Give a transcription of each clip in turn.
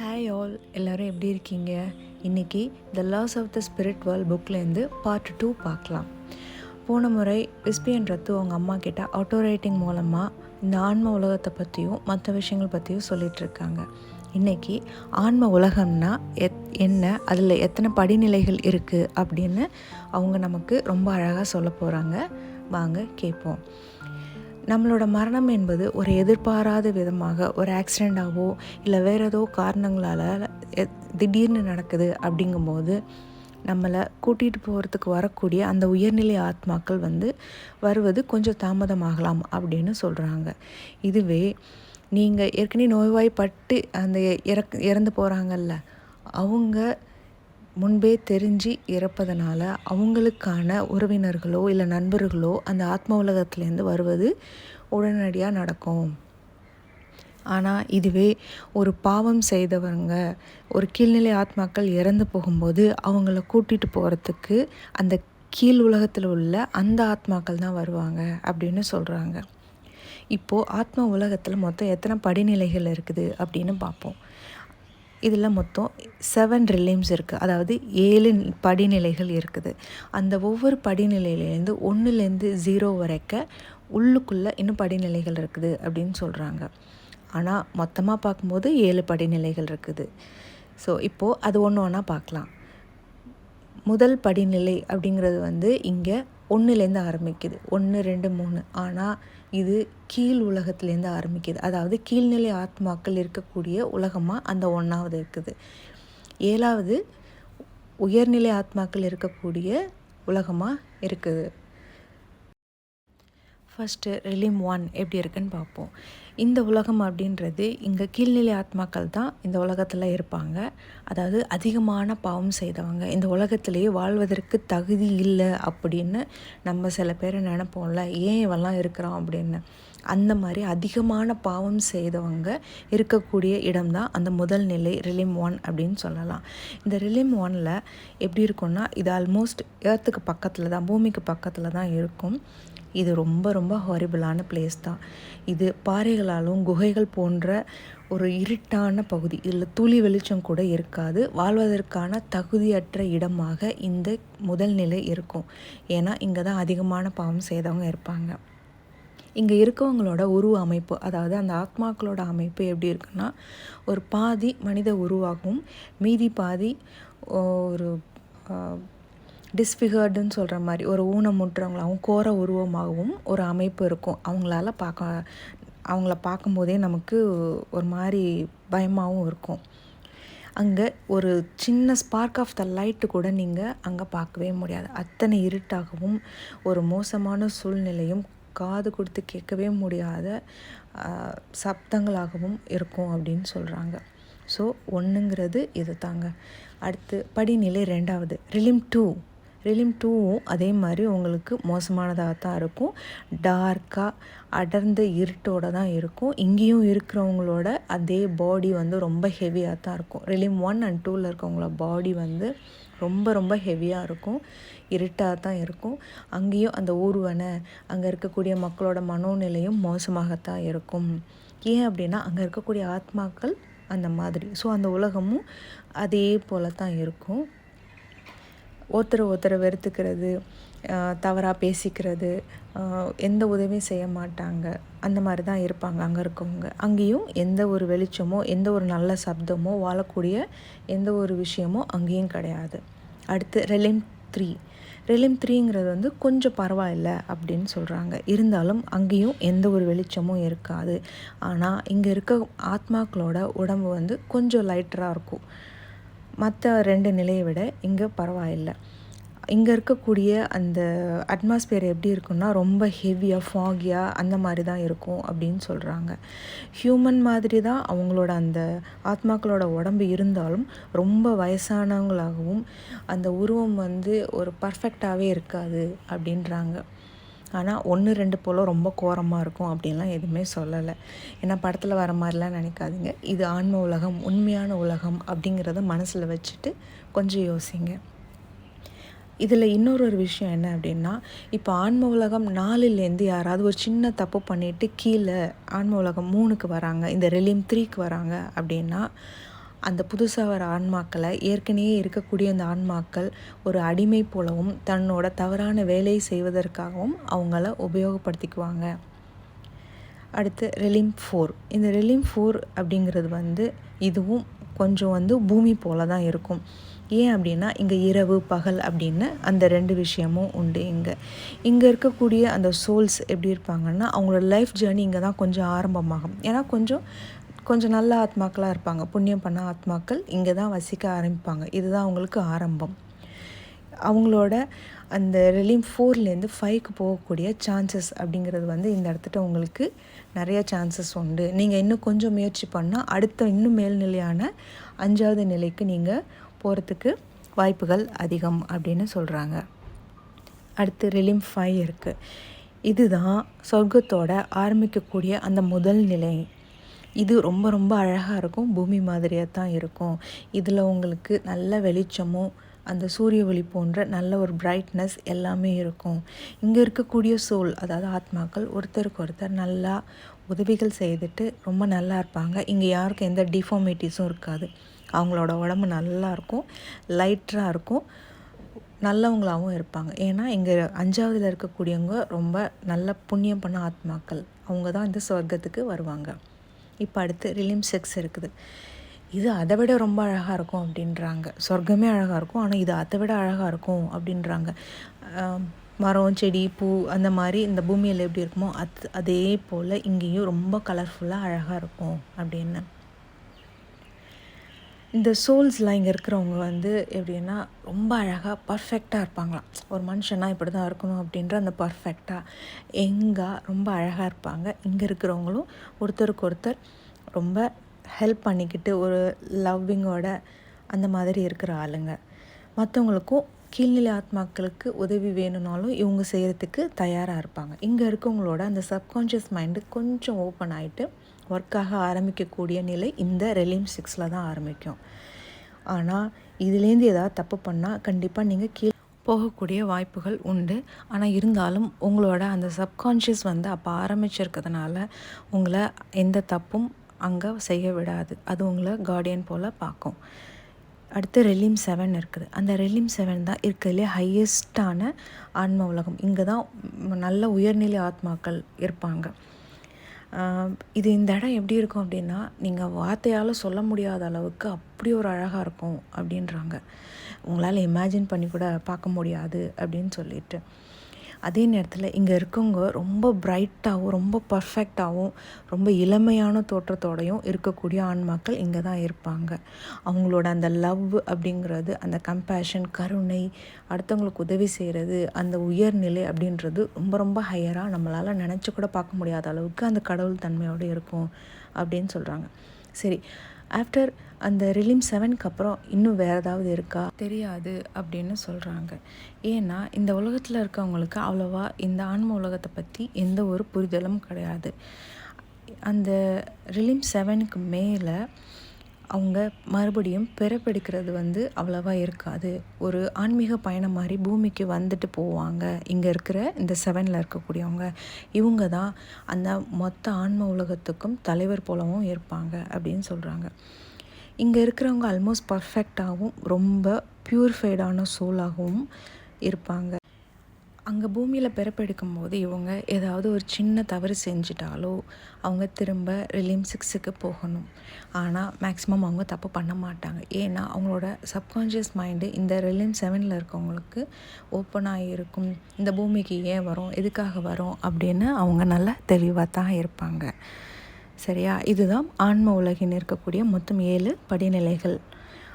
Hi all எல்லோரும் எப்படி இருக்கீங்க? இன்றைக்கி the laws of the spirit world புக்லேருந்து part two பார்க்கலாம். போன முறை விஸ்பியன் ரத்து அவங்க அம்மா கிட்ட ஆட்டோ ரைட்டிங் மூலமாக இந்த ஆன்ம உலகத்தை பற்றியும் மற்ற விஷயங்கள் பற்றியும் சொல்லிகிட்ருக்காங்க இன்றைக்கி ஆன்ம உலகம்னா எத் என்ன? அதில் எத்தனை படிநிலைகள் இருக்குது அப்படின்னு அவங்க நமக்கு ரொம்ப அழகாக சொல்ல போகிறாங்க வாங்க கேட்போம் நம்மளோட மரணம் என்பது ஒரு எதிர்பாராத விதமாக ஒரு ஆக்சிடெண்ட்டாகவோ இல்லை வேறு ஏதோ காரணங்களால் திடீர்னு நடக்குது அப்படிங்கும்போது நம்மளை கூட்டிகிட்டு போகிறதுக்கு வரக்கூடிய அந்த உயர்நிலை ஆத்மாக்கள் வந்து வருவது கொஞ்சம் தாமதமாகலாம் அப்படின்னு சொல்கிறாங்க இதுவே நீங்கள் ஏற்கனவே நோய்வாய்ப்பட்டு அந்த இறக் இறந்து போகிறாங்கல்ல அவங்க முன்பே தெரிஞ்சு இறப்பதனால அவங்களுக்கான உறவினர்களோ இல்லை நண்பர்களோ அந்த ஆத்ம உலகத்துலேருந்து வருவது உடனடியாக நடக்கும். ஆனால் இதுவே ஒரு பாவம் செய்தவங்க ஒரு கீழ்நிலை ஆத்மாக்கள் இறந்து போகும்போது அவங்கள கூட்டிகிட்டு போகிறதுக்கு அந்த கீழ் உலகத்தில் உள்ள அந்த ஆத்மாக்கள் தான் வருவாங்க அப்படின்னு சொல்கிறாங்க இப்போது ஆத்ம உலகத்தில் மொத்தம் எத்தனை படிநிலைகள் இருக்குது அப்படின்னு பார்ப்போம் இதில் மொத்தம் செவன் ரிலிம்ஸ் இருக்குது அதாவது ஏழு படிநிலைகள் இருக்குது. அந்த ஒவ்வொரு படிநிலையிலேருந்து ஒன்றுலேருந்து ஜீரோ வரைக்கும் உள்ளுக்குள்ளே இன்னும் படிநிலைகள் இருக்குது அப்படின்னு சொல்கிறாங்க ஆனால் மொத்தமாக பார்க்கும்போது ஏழு படிநிலைகள் இருக்குது. ஸோ இப்போது அது ஒன்று ஒன்றா பார்க்கலாம். முதல் படிநிலை அப்படிங்கிறது வந்து இங்கே ஒன்றுலேருந்து ஆரம்பிக்குது. ஒன்று ரெண்டு மூணு. ஆனால் இது கீழ் உலகத்துலேருந்து ஆரம்பிக்குது. அதாவது கீழ்நிலை ஆத்மாக்கள் இருக்கக்கூடிய உலகமாக அந்த ஒன்றாவது இருக்குது. ஏழாவது உயர்நிலை ஆத்மாக்கள் இருக்கக்கூடிய உலகமாக இருக்குது. ஃபஸ்ட்டு ரிலிம் ஒன் எப்படி இருக்குன்னு பார்ப்போம். இந்த உலகம் அப்படின்றது இங்கே கீழ்நிலை ஆத்மாக்கள் தான் இந்த உலகத்தில் இருப்பாங்க. அதாவது அதிகமான பாவம் செய்தவங்க. இந்த உலகத்திலேயே வாழ்வதற்கு தகுதி இல்லை அப்படின்னு நம்ம சில பேர் நினைப்போம்ல. ஏன் இவெல்லாம் இருக்கிறோம் அப்படின்னு. அந்த மாதிரி அதிகமான பாவம் செய்தவங்க இருக்கக்கூடிய இடம்தான் அந்த முதல் நிலை ரிலிம் ஒன் அப்படின்னு சொல்லலாம். இந்த ரிலிம் ஒனில் எப்படி இருக்கும்னா இது ஆல்மோஸ்ட் ஏர்த்துக்கு பக்கத்தில் தான் பூமிக்கு பக்கத்தில் தான் இருக்கும். இது ரொம்ப ரொம்ப ஹாரிபிளான பிளேஸ் தான். இது பாறைகளாலும் குகைகள் போன்ற ஒரு இருட்டான பகுதி. இதில் துளி வெளிச்சம் கூட இருக்காது. வாழ்வதற்கான தகுதியற்ற இடமாக இந்த முதல் நிலை இருக்கும். ஏன்னா இங்கே தான் அதிகமான பாவம் செய்தவங்க இருப்பாங்க. இங்கே இருக்கவங்களோட உருவ அமைப்பு அதாவது அந்த ஆத்மாக்களோட அமைப்பு எப்படி இருக்குன்னா ஒரு பாதி மனித உருவாகும். மீதி பாதி ஒரு டிஸ்ஃபிகர்டுன்னு சொல்கிற மாதிரி ஒரு ஊனமுற்றவங்களாகவும் கோர உருவமாகவும் ஒரு அமைப்பு இருக்கும். அவங்களால பார்க்க அவங்கள பார்க்கும்போதே நமக்கு ஒரு மாதிரி பயமாகவும் இருக்கும். அங்கே ஒரு சின்ன ஸ்பார்க் ஆஃப் த லைட்டு கூட நீங்கள் அங்கே பார்க்கவே முடியாது. அத்தனை இருட்டாகவும் ஒரு மோசமான சூழ்நிலையும் காது கொடுத்து கேட்கவே முடியாத சப்தங்களாகவும் இருக்கும் அப்படின்னு சொல்கிறாங்க ஸோ ஒன்றுங்கிறது இது தாங்க அடுத்து படிநிலை ரெண்டாவது. ரிலிம் டூ ரிலிம் டூவும் அதே மாதிரி உங்களுக்கு மோசமானதாக தான் இருக்கும் டார்க்காக அடர்ந்த இருட்டோட தான் இருக்கும். இங்கேயும் இருக்கிறவங்களோட அதே பாடி வந்து ரொம்ப ஹெவியாக தான் இருக்கும் ரிலிம் ஒன் அண்ட் டூவில் இருக்கவங்களோட பாடி வந்து ரொம்ப ரொம்ப ஹெவியாக இருக்கும். இருட்டாக தான் இருக்கும். அங்கேயும் அந்த ஊர்வனை அங்கே இருக்கக்கூடிய மக்களோட மனோநிலையும் மோசமாகத்தான் இருக்கும். ஏன் அப்படின்னா அங்கே இருக்கக்கூடிய ஆத்மாக்கள் அந்த மாதிரி. ஸோ அந்த உலகமும் அதே போல தான் இருக்கும். ஒருத்தரை ஒருத்தரை வெறுத்துக்கிறது தவறாக பேசிக்கிறது எந்த உதவியும் செய்ய மாட்டாங்க. அந்த மாதிரி தான் இருப்பாங்க அங்கே இருக்கவங்க. அங்கேயும் எந்த ஒரு வெளிச்சமோ எந்த ஒரு நல்ல சப்தமோ வாழக்கூடிய எந்த ஒரு விஷயமோ அங்கேயும் கிடையாது. அடுத்து ரெலிம் த்ரீ ரெலிம் த்ரீங்கிறது வந்து கொஞ்சம் பரவாயில்ல அப்படின்னு சொல்கிறாங்க இருந்தாலும் அங்கேயும் எந்த ஒரு வெளிச்சமும் இருக்காது. ஆனால் இங்கே இருக்க ஆத்மாக்களோட உடம்பு வந்து கொஞ்சம் லைட்டராக இருக்கும். மற்ற ரெண்டு நிலையை விட இங்கே பரவாயில்லை. இங்கே இருக்கக்கூடிய அந்த அட்மாஸ்பியர் எப்படி இருக்குன்னா ரொம்ப ஹெவியாக ஃபாகியாக அந்த மாதிரி தான் இருக்கும் அப்படின்னு சொல்கிறாங்க ஹியூமன் மாதிரி தான் அவங்களோட அந்த ஆத்மாக்களோட உடம்பு இருந்தாலும் ரொம்ப வயசானவங்களாகவும் அந்த உருவம் வந்து ஒரு பர்ஃபெக்டாகவே இருக்காது அப்படின்றாங்க. ஆனால் ஒன்று ரெண்டு போல் ரொம்ப கோரமாக இருக்கும் அப்படின்லாம் எதுவுமே சொல்லலை. ஏன்னா படத்தில் வர மாதிரிலாம் நினைக்காதீங்க. இது ஆன்ம உலகம் உண்மையான உலகம் அப்படிங்கிறத மனசில் வச்சுட்டு கொஞ்சம் யோசிங்க. இதில் இன்னொரு ஒரு விஷயம் என்ன அப்படின்னா இப்போ ஆன்ம உலகம் நாலுலேருந்து யாராவது ஒரு சின்ன தப்பு பண்ணிட்டு கீழே ஆன்ம உலகம் மூணுக்கு வராங்க இந்த ரெலியம் த்ரீக்கு வராங்க அப்படின்னா அந்த புதுசாக வர ஆன்மாக்களை ஏற்கனவே இருக்கக்கூடிய அந்த ஆன்மாக்கள் ஒரு அடிமை போலவும் தன்னோட தவறான வேலையை செய்வதற்காகவும் அவங்கள உபயோகப்படுத்திக்குவாங்க. அடுத்து ரெலிம் ஃபோர் இந்த ரெலிம் ஃபோர் அப்படிங்கிறது வந்து இதுவும் கொஞ்சம் வந்து பூமி போல தான் இருக்கும். ஏன் அப்படின்னா இங்கே இரவு பகல் அப்படின்னு அந்த ரெண்டு விஷயமும் உண்டு இங்கே. இங்கே இருக்கக்கூடிய அந்த சோல்ஸ் எப்படி இருப்பாங்கன்னா அவங்களோட லைஃப் ஜேர்னி இங்கே தான் கொஞ்சம் ஆரம்பமாகும். ஏன்னா கொஞ்சம் கொஞ்சம் நல்ல ஆத்மாக்களாக இருப்பாங்க. புண்ணியம் பண்ண ஆத்மாக்கள் இங்கே தான் வசிக்க ஆரம்பிப்பாங்க. இதுதான் அவங்களுக்கு ஆரம்பம். அவங்களோட அந்த ரெலீம் ஃபோர்லேருந்து ஃபைவ்க்கு போகக்கூடிய சான்சஸ் அப்படிங்கிறது வந்து இந்த இடத்துல உங்களுக்கு நிறைய சான்சஸ் உண்டு. நீங்கள் இன்னும் கொஞ்சம் முயற்சி பண்ணால் அடுத்த இன்னும் மேல்நிலையான அஞ்சாவது நிலைக்கு நீங்கள் போகிறதுக்கு வாய்ப்புகள் அதிகம் அப்படின்னு சொல்கிறாங்க. அடுத்து ரிலீம் ஃபைவ் இருக்குது இதுதான் சொர்க்கத்தோட ஆரம்பிக்கக்கூடிய அந்த முதல் நிலை. இது ரொம்ப ரொம்ப அழகாக இருக்கும். பூமி மாதிரியாக தான் இருக்கும். இதில் உங்களுக்கு நல்ல வெளிச்சமும் அந்த சூரிய ஒளி போன்ற நல்ல ஒரு பிரைட்னஸ் எல்லாமே இருக்கும். இங்கே இருக்கக்கூடிய சோல் அதாவது ஆத்மாக்கள் ஒருத்தருக்கு ஒருத்தர் நல்லா உதவிகள் செய்துட்டு ரொம்ப நல்லா இருப்பாங்க. இங்கே யாருக்கும் எந்த டிஃபார்மேட்டிஸும் இருக்காது. அவங்களோட உடம்பு நல்லா இருக்கும். லைட்டாக இருக்கும். நல்லவங்களாகவும் இருப்பாங்க. ஏன்னா இங்கே அஞ்சாவதில் இருக்கக்கூடியவங்க ரொம்ப நல்ல புண்ணியம் பண்ண ஆத்மாக்கள். அவங்க தான் இந்த சொர்க்கத்துக்கு வருவாங்க. இப்போ அடுத்து ரிலிம் செக்ஸ் இருக்குது. இது அதை விட ரொம்ப அழகாக இருக்கும் அப்படின்றாங்க. சொர்க்கமே அழகாக இருக்கும் ஆனால் இது அதை விட அழகாக இருக்கும் அப்படின்றாங்க. மரம் செடி பூ அந்த மாதிரி இந்த பூமியில் எப்படி இருக்குமோ அது அதே போல் இங்கேயும் ரொம்ப கலர்ஃபுல்லாக அழகாக இருக்கும் அப்படின்னு. இந்த சோல்ஸ்லாம் இங்கே இருக்கிறவங்க வந்து எப்படின்னா ரொம்ப அழகாக பர்ஃபெக்டாக இருப்பாங்களாம். ஒரு மனுஷனாக இப்படி தான் இருக்கணும் அப்படின்ற அந்த பர்ஃபெக்டாக எங்கே ரொம்ப அழகாக இருப்பாங்க. இங்கே இருக்கிறவங்களும் ஒருத்தருக்கு ஒருத்தர் ரொம்ப ஹெல்ப் பண்ணிக்கிட்டு ஒரு லவ்விங்கோட அந்த மாதிரி இருக்கிற ஆளுங்க. மற்றவங்களுக்கும் கீழ்நிலை ஆத்மாக்களுக்கு உதவி வேணும்னாலும் இவங்க செய்கிறதுக்கு தயாராக இருப்பாங்க. இங்கே இருக்கவங்களோட அந்த சப்கான்ஷியஸ் மைண்டு கொஞ்சம் ஓப்பன் ஆகிட்டு ஒர்க்காக ஆரம்பிக்கக்கூடிய நிலை இந்த ரெலியம் சிக்ஸில் தான் ஆரம்பிக்கும். ஆனால் இதுலேருந்து ஏதாவது தப்பு பண்ணால் கண்டிப்பாக நீங்கள் கீழே போகக்கூடிய வாய்ப்புகள் உண்டு. ஆனால் இருந்தாலும் உங்களோட அந்த சப்கான்ஷியஸ் வந்து அப்போ ஆரம்பிச்சிருக்கிறதுனால உங்களை எந்த தப்பும் அங்கே செய்ய விடாது. அது உங்களை கார்டியன் போல் பார்க்கும். அடுத்து ரெலிம் செவன் இருக்குது. அந்த ரெலிம் செவன் தான் இருக்கிறதுலே ஹையஸ்டான ஆன்ம உலகம். இங்கே தான் நல்ல உயர்நிலை ஆத்மாக்கள் இருப்பாங்க. இது இந்த இடம் எப்படி இருக்கும் அப்படின்னா நீங்கள் வார்த்தையால் சொல்ல முடியாத அளவுக்கு அப்படி ஒரு அழகாக இருக்கும் அப்படின்றாங்க. உங்களால் இமேஜின் பண்ணி கூட பார்க்க முடியாது அப்படின்னு சொல்லிட்டு. அதே நேரத்தில் இங்கே இருக்கவங்க ரொம்ப பிரைட்டாகவும் ரொம்ப பர்ஃபெக்டாகவும் ரொம்ப இளமையான தோற்றத்தோடையும் இருக்கக்கூடிய ஆன்மாக்கள் இங்கே தான் இருப்பாங்க. அவங்களோட அந்த லவ் அப்படிங்கிறது அந்த கம்பேஷன் கருணை அடுத்தவங்களுக்கு உதவி செய்கிறது அந்த உயர்நிலை அப்படின்றது ரொம்ப ரொம்ப ஹையராக நம்மளால் நினச்சி கூட பார்க்க முடியாத அளவுக்கு அந்த கடவுள் தன்மையோடு இருக்கும் அப்படின்னு சொல்கிறாங்க சரி ஆஃப்டர் அந்த ரிலீம் செவனுக்கு அப்புறம் இன்னும் வேறு ஏதாவது இருக்கா? தெரியாது அப்படின்னு சொல்கிறாங்க ஏன்னா இந்த உலகத்தில் இருக்கவங்களுக்கு அவ்வளோவா இந்த ஆன்ம உலகத்தை பற்றி எந்த ஒரு புரிதலும் கிடையாது. அந்த ரிலீம் செவனுக்கு மேலே அவங்க மறுபடியும் பிறப்பெடுக்கிறது வந்து அவ்வளோவா இருக்காது. ஒரு ஆன்மீக பயணம் மாதிரி பூமிக்கு வந்துட்டு போவாங்க. இங்கே இருக்கிற இந்த செவனில் இருக்கக்கூடியவங்க. இவங்க தான் அந்த மொத்த ஆன்ம உலகத்துக்கும் தலைவர் போலவும் இருப்பாங்க அப்படின்னு சொல்கிறாங்க இங்கே இருக்கிறவங்க ஆல்மோஸ்ட் பர்ஃபெக்டாகவும் ரொம்ப ப்யூரிஃபைடான சோலாகவும் இருப்பாங்க. அங்கே பூமியில் பிறப்பெடுக்கும் போது இவங்க ஏதாவது ஒரு சின்ன தவறு செஞ்சிட்டாலோ அவங்க திரும்ப ரிலீம் சிக்ஸுக்கு போகணும். ஆனால் மேக்ஸிமம் அவங்க தப்பு பண்ண மாட்டாங்க. ஏன்னா அவங்களோட சப்கான்ஷியஸ் மைண்டு இந்த ரிலீம் செவனில் இருக்கவங்களுக்கு ஓப்பனாக இருக்கும் இந்த பூமிக்கு ஏன் வரும்? எதுக்காக வரும்? அப்படின்னு அவங்க நல்லா தெளிவாக தான் இருப்பாங்க. சரியா? இதுதான் ஆன்ம உலகின் இருக்கக்கூடிய மொத்தம் ஏழு படிநிலைகள்.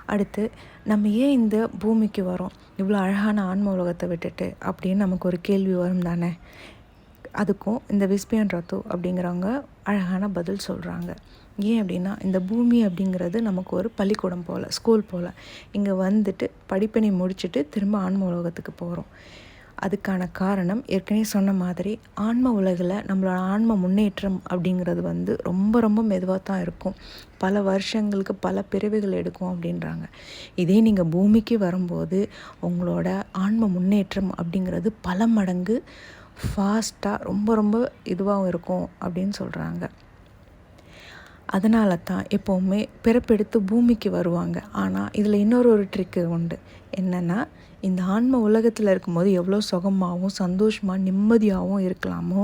அடுத்து நம்ம ஏன் இந்த பூமிக்கு வரோம்? இவ்வளோ அழகான ஆன்ம உலகத்தை விட்டுட்டு அப்படின்னு நமக்கு ஒரு கேள்வி வரும் தானே? அதுக்கும் இந்த விஸ்பியன் ரத்து அப்படிங்கிறவங்க அழகான பதில் சொல்கிறாங்க ஏன் அப்படின்னா இந்த பூமி அப்படிங்கிறது நமக்கு ஒரு பள்ளிக்கூடம் போல் ஸ்கூல் போல். இங்கே வந்துட்டு படிப்பினை முடிச்சுட்டு திரும்ப ஆன்ம உலகத்துக்கு போகிறோம் அதுக்கான காரணம் ஏற்கனவே சொன்ன மாதிரி ஆன்ம உலகில் நம்மளோட ஆன்ம முன்னேற்றம் அப்படிங்கிறது வந்து ரொம்ப ரொம்ப மெதுவாக தான் இருக்கும். பல வருஷங்களுக்கு பல பிரிவுகள் எடுக்கும் அப்படின்றாங்க. இதே நீங்கள் பூமிக்கு வரும்போது உங்களோட ஆன்ம முன்னேற்றம் அப்படிங்கிறது பல மடங்கு ஃபாஸ்ட்டாக ரொம்ப ரொம்ப இதுவாகவும் இருக்கும் அப்படின்னு சொல்கிறாங்க. அதனால தான் எப்போவுமே பிறப்பெடுத்து பூமிக்கு வருவாங்க. ஆனால் இதில் இன்னொரு ஒரு ட்ரிக்கு உண்டு. என்னென்னா இந்த ஆன்ம உலகத்தில் இருக்கும்போது எவ்வளோ சுகமாகவும் சந்தோஷமாக நிம்மதியாகவும் இருக்கலாமோ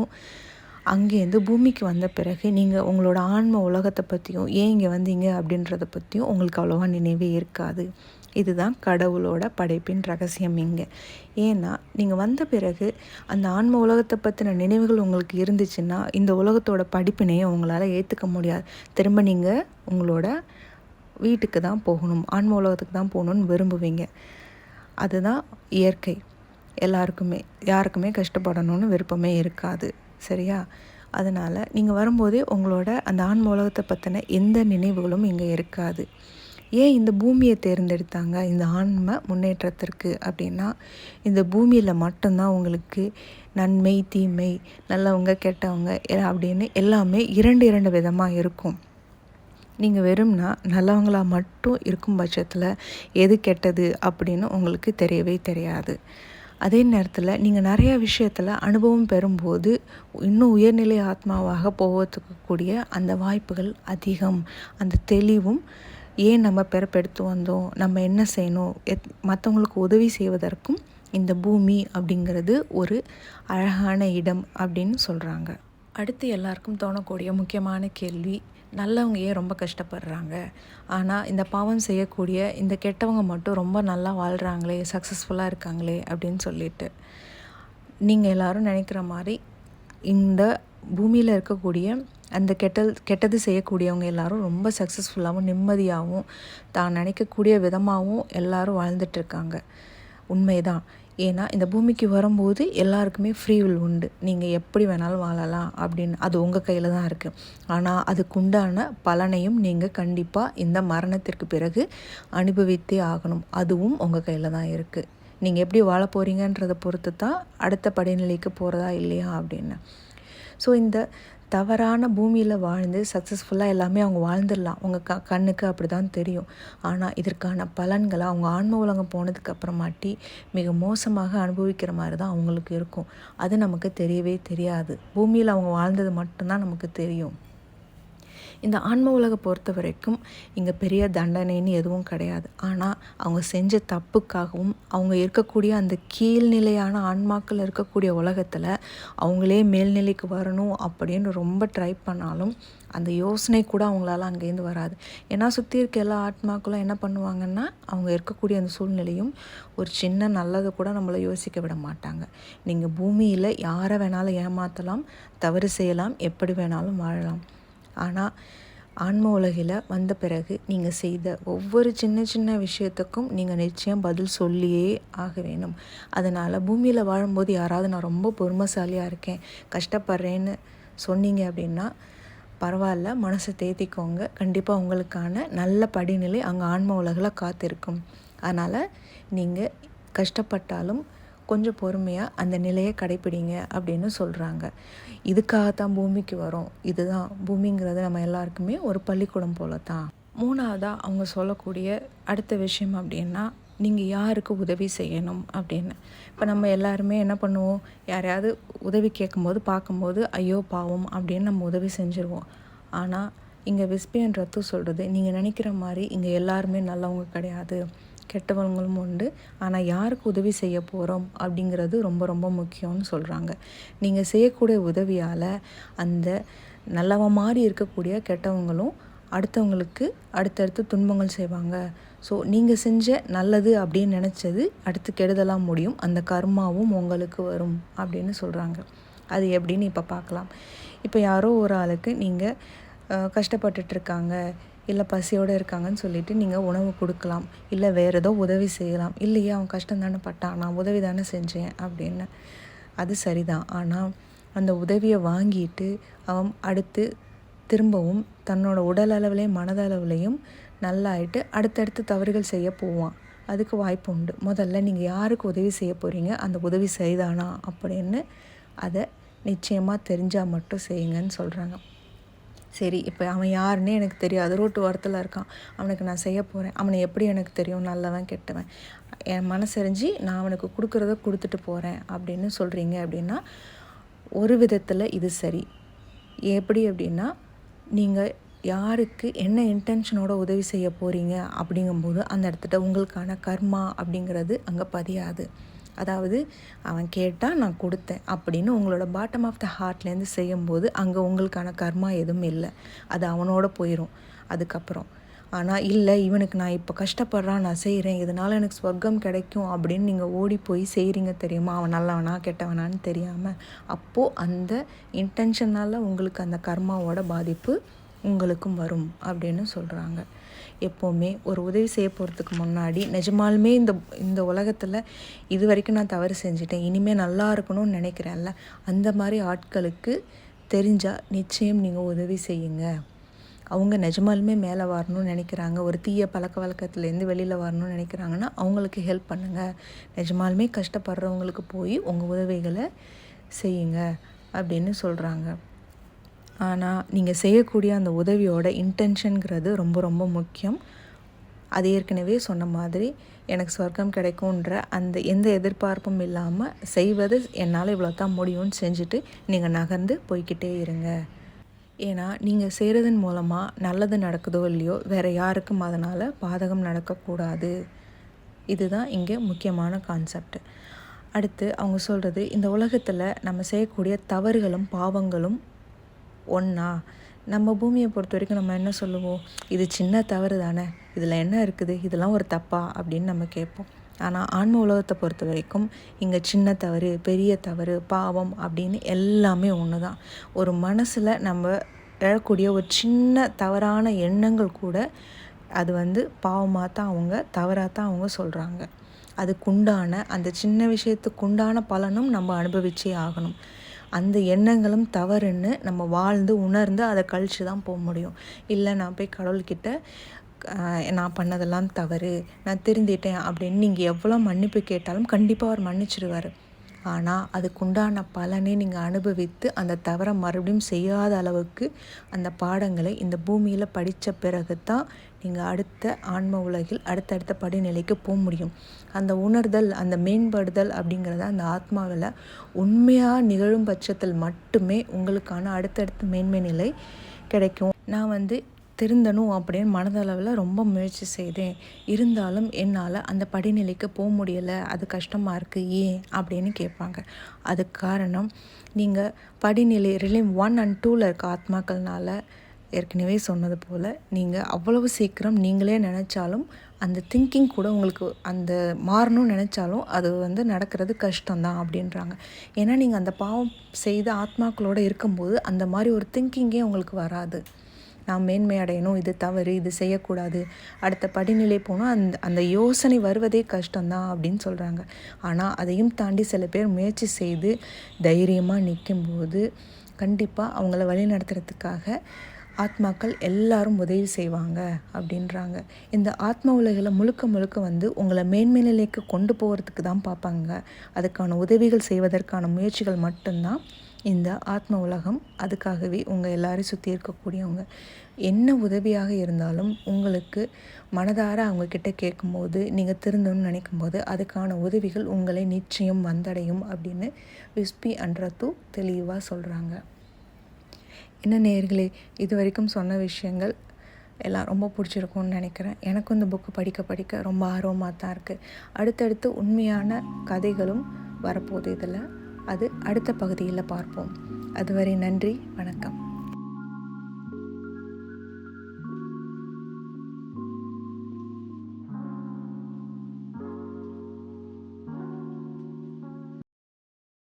அங்கேருந்து பூமிக்கு வந்த பிறகு நீங்கள் உங்களோட ஆன்ம உலகத்தை பற்றியும் ஏன் இங்கே வந்தீங்க அப்படின்றத பற்றியும் உங்களுக்கு அவ்வளோவா நினைவே இருக்காது. இதுதான் கடவுளோட படைப்பின் ரகசியம் இங்கே. ஏன்னா நீங்கள் வந்த பிறகு அந்த ஆன்ம உலகத்தை பற்றின நினைவுகள் உங்களுக்கு இருந்துச்சுன்னா இந்த உலகத்தோட படிப்பினையை உங்களால் ஏற்றுக்க முடியாது. திரும்ப நீங்கள் உங்களோட வீட்டுக்கு தான் போகணும் ஆன்ம உலகத்துக்கு தான் போகணுன்னு விரும்புவீங்க. அதுதான் இயற்கை. எல்லாருக்குமே யாருக்குமே கஷ்டப்படணும்னு விருப்பமே இருக்காது. சரியா? அதனால் நீங்கள் வரும்போதே உங்களோட அந்த ஆன்ம உலகத்தை பற்றின எந்த நினைவுகளும் இங்கே இருக்காது. ஏன் இந்த பூமியை தேர்ந்தெடுத்தாங்க? இந்த ஆன்ம முன்னேற்றத்திற்கு அப்படின்னா இந்த பூமியில் மட்டும்தான் உங்களுக்கு நன்மை தீமை நல்லவங்க கெட்டவங்க அப்படின்னு எல்லாமே இரண்டு இரண்டு விதமாக இருக்கும். நீங்கள் வெறும்னா நல்லவங்களாக மட்டும் இருக்கும் பட்சத்தில் எது கெட்டது அப்படின்னு உங்களுக்கு தெரியவே தெரியாது. அதே நேரத்தில் நீங்கள் நிறையா விஷயத்தில் அனுபவம் பெறும்போது இன்னும் உயர்நிலை ஆத்மாவாக போவதுக்கு கூடிய அந்த வாய்ப்புகள் அதிகம். அந்த தெளிவும் ஏன் நம்ம பிறப்பெடுத்து வந்தோம்? நம்ம என்ன செய்யணும்? எத் மற்றவங்களுக்கு உதவி செய்வதற்கும் இந்த பூமி அப்படிங்கிறது ஒரு அழகான இடம் அப்படின்னு சொல்கிறாங்க அடுத்து எல்லாருக்கும் தோணக்கூடிய முக்கியமான கேள்வி நல்லவங்க ஏன் ரொம்ப கஷ்டப்படுறாங்க? ஆனால் இந்த பாவம் செய்யக்கூடிய இந்த கெட்டவங்க மட்டும் ரொம்ப நல்லா வாழ்கிறாங்களே சக்ஸஸ்ஃபுல்லாக இருக்காங்களே அப்படின்னு சொல்லிட்டு. நீங்கள் எல்லோரும் நினைக்கிற மாதிரி இந்த பூமியில் இருக்கக்கூடிய அந்த கெட்டல் கெட்டது செய்யக்கூடியவங்க எல்லாரும் ரொம்ப சக்ஸஸ்ஃபுல்லாகவும் நிம்மதியாகவும் தான் நினைக்கக்கூடிய விதமாகவும் எல்லோரும் வாழ்ந்துட்டுருக்காங்க உண்மைதான். ஏன்னா இந்த பூமிக்கு வரும்போது எல்லாருக்குமே ஃப்ரீ வில் உண்டு. நீங்கள் எப்படி வேணாலும் வாழலாம் அப்படின்னு. அது உங்கள் கையில் தான் இருக்குது ஆனால் அதுக்குண்டான பலனையும் நீங்கள் கண்டிப்பாக இந்த மரணத்திற்கு பிறகு அனுபவித்தே ஆகணும். அதுவும் உங்கள் கையில் தான் இருக்குது நீங்கள் எப்படி வாழ போகிறீங்கன்றதை பொறுத்து தான் அடுத்த படிநிலைக்கு போகிறதா இல்லையா அப்படின்னு. ஸோ இந்த தவறான பூமியில் வாழ்ந்து சக்ஸஸ்ஃபுல்லாக எல்லாமே அவங்க வாழ்ந்துடலாம். அவங்க க கண்ணுக்கு அப்படி தான் தெரியும். ஆனால் இதற்கான பலன்களை அவங்க ஆன்ம உலகம் போனதுக்கு அப்புறமாட்டி மிக மோசமாக அனுபவிக்கிற மாதிரி தான் அவங்களுக்கு இருக்கும். அது நமக்கு தெரியவே தெரியாது. பூமியில் அவங்க வாழ்ந்தது மட்டும்தான் நமக்கு தெரியும். இந்த ஆன்ம உலகை பொறுத்த வரைக்கும் இங்கே பெரிய தண்டனைன்னு எதுவும் கிடையாது. ஆனால் அவங்க செஞ்ச தப்புக்காகவும் அவங்க இருக்கக்கூடிய அந்த கீழ்நிலையான ஆன்மாக்கள் இருக்கக்கூடிய உலகத்தில் அவங்களே மேல்நிலைக்கு வரணும் அப்படின்னு ரொம்ப ட்ரை பண்ணாலும் அந்த யோசனை கூட அவங்களால அங்கேருந்து வராது. ஏன்னா சுற்றி இருக்க எல்லா ஆத்மாக்களும் என்ன பண்ணுவாங்கன்னா அவங்க இருக்கக்கூடிய அந்த சூழ்நிலையும் ஒரு சின்ன நல்லதை கூட நம்மளை யோசிக்க விட மாட்டாங்க. நீங்கள் பூமியில் யாரை வேணாலும் ஏமாற்றலாம் தவறு செய்யலாம் எப்படி வேணாலும் வாழலாம். ஆனால் ஆன்ம உலகில் வந்த பிறகு நீங்கள் செய்த ஒவ்வொரு சின்ன சின்ன விஷயத்துக்கும் நீங்கள் நிச்சயம் பதில் சொல்லியே ஆக வேணும் அதனால் பூமியில் வாழும்போது யாராவது நான் ரொம்ப பொறுமைசாலியாக இருக்கேன் கஷ்டப்படுறேன்னு சொன்னீங்க அப்படின்னா பரவாயில்ல மனசை தேத்திக்கோங்க. கண்டிப்பாக உங்களுக்கான நல்ல படிநிலை அங்கே ஆன்ம உலகில் காத்திருக்கும். அதனால் நீங்கள் கஷ்டப்பட்டாலும் கொஞ்சம் பொறுமையாக அந்த நிலையை கடைப்பிடிங்க அப்படின்னு சொல்கிறாங்க இதுக்காகத்தான் பூமிக்கு வரும். இதுதான் பூமிங்கிறது நம்ம எல்லாருக்குமே ஒரு பள்ளிக்கூடம் போல தான் மூணாவதாக அவங்க சொல்லக்கூடிய அடுத்த விஷயம் அப்படின்னா நீங்கள் யாருக்கு உதவி செய்யணும் அப்படின்னு. இப்போ நம்ம எல்லாருமே என்ன பண்ணுவோம்? யாரையாவது உதவி கேட்கும்போது பார்க்கும்போது ஐயோ பாவம் அப்படின்னு நம்ம உதவி செஞ்சுருவோம். ஆனால் இங்கே விஸ்பியன் ரத்து சொல்கிறது நீங்கள் நினைக்கிற மாதிரி இங்கே எல்லாருமே நல்லவங்க கிடையாது. கெட்டவங்களும் உண்டு. ஆனால் யாருக்கு உதவி செய்ய போகிறோம் அப்படிங்கிறது ரொம்ப ரொம்ப முக்கியம்னு சொல்கிறாங்க நீங்கள் செய்யக்கூடிய உதவியால் அந்த நல்லவ மாதிரி இருக்கக்கூடிய கெட்டவங்களும் அடுத்தவங்களுக்கு அடுத்தடுத்து துன்பங்கள் செய்வாங்க. ஸோ நீங்கள் செஞ்ச நல்லது அப்படின்னு நினச்சது அடுத்து கெடுதலாக முடியும். அந்த கர்மாவும் உங்களுக்கு வரும் அப்படின்னு சொல்கிறாங்க அது எப்படின்னு இப்போ பார்க்கலாம் இப்போ யாரோ ஒரு ஆளுக்கு நீங்கள் கஷ்டப்பட்டுட்ருக்காங்க இல்லை பசியோடு இருக்காங்கன்னு சொல்லிவிட்டு நீங்கள் உணவு கொடுக்கலாம். இல்லை வேறு ஏதோ உதவி செய்யலாம். இல்லையே அவன் கஷ்டம் தானே பட்டான். நான் உதவி தானே செஞ்சேன் அப்படின்னு. அது சரிதான். ஆனால் அந்த உதவியை வாங்கிட்டு அவன் அடுத்து திரும்பவும் தன்னோட உடல் அளவுலேயும் மனதளவுலேயும் நல்லாயிட்டு அடுத்தடுத்து தவறுகள் செய்ய போவான். அதுக்கு வாய்ப்பு உண்டு. முதல்ல நீங்கள் யாருக்கு உதவி செய்ய போகிறீங்க அந்த உதவி செய்தானா? அப்படின்னு அதை நிச்சயமாக தெரிஞ்சால் மட்டும் செய்யுங்கன்னு சொல்கிறாங்க சரி இப்போ அவன் யாருன்னே எனக்கு தெரியாது. ரோட்டு ஓரத்தில் இருக்கான். அவனுக்கு நான் செய்ய போகிறேன் அவனை எப்படி எனக்கு தெரியும்? நல்லவன் கெட்டவன். என் மனசெறிஞ்சு நான் அவனுக்கு கொடுக்குறத கொடுத்துட்டு போகிறேன் அப்படின்னு சொல்கிறீங்க அப்படின்னா ஒரு விதத்தில் இது சரி. எப்படி அப்படின்னா நீங்கள் யாருக்கு என்ன இன்டென்ஷனோட உதவி செய்ய போகிறீங்க அப்படிங்கும்போது அந்த இடத்துல உங்களுக்கான கர்மா அப்படிங்கிறது அங்கே பதியாது. அதாவது அவன் கேட்டால் நான் கொடுத்தேன் அப்படின்னு உங்களோட பாட்டம் ஆஃப் த ஹார்ட்லேருந்து செய்யும்போது அங்கே உங்களுக்கான கர்மா எதுவும் இல்லை. அது அவனோட போயிடும் அதுக்கப்புறம் ஆனால் இல்லை இவனுக்கு நான் இப்போ கஷ்டப்படுறான் நான் செய்கிறேன் இதனால் எனக்கு ஸ்வர்க்கம் கிடைக்கும் அப்படின்னு நீங்கள் ஓடி போய் செய்கிறீங்க தெரியுமா? அவன் நல்லவனா கெட்டவனான்னு தெரியாமல் அப்போது அந்த இன்டென்ஷனால் உங்களுக்கு அந்த கர்மாவோட பாதிப்பு உங்களுக்கும் வரும் அப்படின்னு சொல்கிறாங்க எப்போவுமே ஒரு உதவி செய்ய போகிறதுக்கு முன்னாடி நிஜமாலுமே இந்த இந்த உலகத்தில் இது வரைக்கும் நான் தவறு செஞ்சுட்டேன். இனிமேல் நல்லா இருக்கணும்னு நினைக்கிறேன்ல. அந்த மாதிரி ஆட்களுக்கு தெரிஞ்சால் நிச்சயம் நீங்கள் உதவி செய்யுங்க. அவங்க நிஜமாலுமே மேலே வரணும்னு நினைக்கிறாங்க. ஒரு தீய பழக்க வழக்கத்துலேருந்து வெளியில் வரணும்னு நினைக்கிறாங்கன்னா அவங்களுக்கு ஹெல்ப் பண்ணுங்கள் நிஜமாலுமே கஷ்டப்படுறவங்களுக்கு போய் உங்கள் உதவிகளை செய்யுங்க அப்படின்னு சொல்கிறாங்க ஆனால் நீங்கள் செய்யக்கூடிய அந்த உதவியோட இன்டென்ஷனுங்கிறது ரொம்ப ரொம்ப முக்கியம். அது ஏற்கனவே சொன்ன மாதிரி எனக்கு சொர்க்கம் கிடைக்குன்ற அந்த எந்த எதிர்பார்ப்பும் இல்லாமல் செய்வது என்னால் இவ்வளோ தான் முடியும்னு செஞ்சுட்டு நீங்கள் நகர்ந்து போய்கிட்டே இருங்க. ஏன்னா நீங்கள் செய்கிறதன் மூலமாக நல்லது நடக்குதோ இல்லையோ வேறு யாருக்கும் அதனால் பாதகம் நடக்கக்கூடாது. இதுதான் இங்கே முக்கியமான கான்செப்ட் அடுத்து அவங்க சொல்கிறது இந்த உலகத்தில் நம்ம செய்யக்கூடிய தவறுகளும் பாவங்களும் ஒன்றா நம்ம பூமியை பொறுத்த வரைக்கும் நம்ம என்ன சொல்லுவோம்? இது சின்ன தவறு தானே. இதில் என்ன இருக்குது? இதெல்லாம் ஒரு தப்பா? அப்படின்னு நம்ம கேட்போம். ஆனால் ஆன்ம உலகத்தை பொறுத்த வரைக்கும் இங்கே சின்ன தவறு பெரிய தவறு பாவம் அப்படின்னு எல்லாமே ஒன்று தான் ஒரு மனசில் நம்ம எழக்கூடிய ஒரு சின்ன தவறான எண்ணங்கள் கூட அது வந்து பாவமாக தான் அவங்க தவறாக தான் அவங்க சொல்கிறாங்க அதுக்குண்டான அந்த சின்ன விஷயத்துக்குண்டான பலனும் நம்ம அனுபவிச்சே ஆகணும். அந்த எண்ணங்களும் தவறுன்னு நம்ம வாழ்ந்து உணர்ந்து அதை கழித்து தான் போக முடியும். இல்லை நான் போய் கடவுள்கிட்ட நான் பண்ணதெல்லாம் தவறு நான் திருந்திட்டேன் அப்படின்னு நீங்கள் எவ்வளோ மன்னிப்பு கேட்டாலும் கண்டிப்பாக அவர் மன்னிச்சிடுவார் ஆனால் அதுக்குண்டான பலனை நீங்கள் அனுபவித்து அந்த தவறை மறுபடியும் செய்யாத அளவுக்கு அந்த பாடங்களை இந்த பூமியில் படித்த பிறகு தான் நீங்கள் அடுத்த ஆன்ம உலகில் அடுத்தடுத்த படிநிலைக்கு போக முடியும். அந்த உணர்தல் அந்த மேம்படுதல் அப்படிங்கிறத அந்த ஆத்மாவில் உண்மையாக நிகழும் பட்சத்தில் மட்டுமே உங்களுக்கான அடுத்தடுத்த மேன்மை நிலை கிடைக்கும். நான் வந்து திருந்தணும் அப்படின்னு மனதளவில் ரொம்ப முயற்சி செய்தேன். இருந்தாலும் என்னால் அந்த படிநிலைக்கு போக முடியலை. அது கஷ்டமாக இருக்குது ஏன்? அப்படின்னு கேட்பாங்க. அதுக்கு காரணம் நீங்கள் படிநிலை ரிலீம் ஒன் அண்ட் டூவில் இருக்க ஆத்மாக்கள்னால ஏற்கனவே சொன்னது போல் நீங்கள் அவ்வளவு சீக்கிரம் நீங்களே நினச்சாலும் அந்த திங்கிங் கூட உங்களுக்கு அந்த மாறணும்னு நினச்சாலும் அது வந்து நடக்கிறது கஷ்டம்தான் அப்படின்றாங்க. ஏன்னா நீங்கள் அந்த பாவம் செய்த ஆத்மாக்களோடு இருக்கும்போது அந்த மாதிரி ஒரு திங்கிங்கே உங்களுக்கு வராது. நான் மேன்மை அடையணும் இது தவறு இது செய்யக்கூடாது. அடுத்த படிநிலை போனால் அந்த அந்த யோசனை வருவதே கஷ்டம்தான் அப்படின்னு சொல்கிறாங்க ஆனால் அதையும் தாண்டி சில பேர் முயற்சி செய்து தைரியமாக நிற்கும்போது கண்டிப்பாக அவங்கள வழி நடத்துறதுக்காக ஆத்மாக்கள் எல்லாரும் உதவி செய்வாங்க அப்படின்றாங்க. இந்த ஆத்ம உலகில் முழுக்க முழுக்க வந்து உங்களை மேன்மை நிலைக்கு கொண்டு போகிறதுக்கு தான் பார்ப்பாங்க. அதுக்கான உதவிகள் செய்வதற்கான முயற்சிகள் மட்டும்தான் இந்த ஆத்ம உலகம் அதுக்காகவே உங்கள் எல்லாரையும் சுற்றி இருக்கக்கூடியவங்க. என்ன உதவியாக இருந்தாலும் உங்களுக்கு மனதார அவங்கக்கிட்ட கேட்கும்போது நீங்கள் திருந்தணும்னு நினைக்கும்போது அதுக்கான உதவிகள் உங்களை நிச்சயம் வந்தடையும் அப்படின்னு விஸ்பி அன்றத்து தெளிவாக சொல்கிறாங்க என்ன நேர்களே இது வரைக்கும் சொன்ன விஷயங்கள் எல்லாம் ரொம்ப பிடிச்சிருக்கும்னு நினைக்கிறேன். எனக்கும் இந்த புக்கு படிக்க படிக்க ரொம்ப ஆர்வமாக தான் இருக்குது அடுத்தடுத்து உண்மையான கதைகளும் வரப்போகுது இதில். அது அடுத்த பகுதியில் பார்ப்போம். அதுவரை நன்றி வணக்கம்.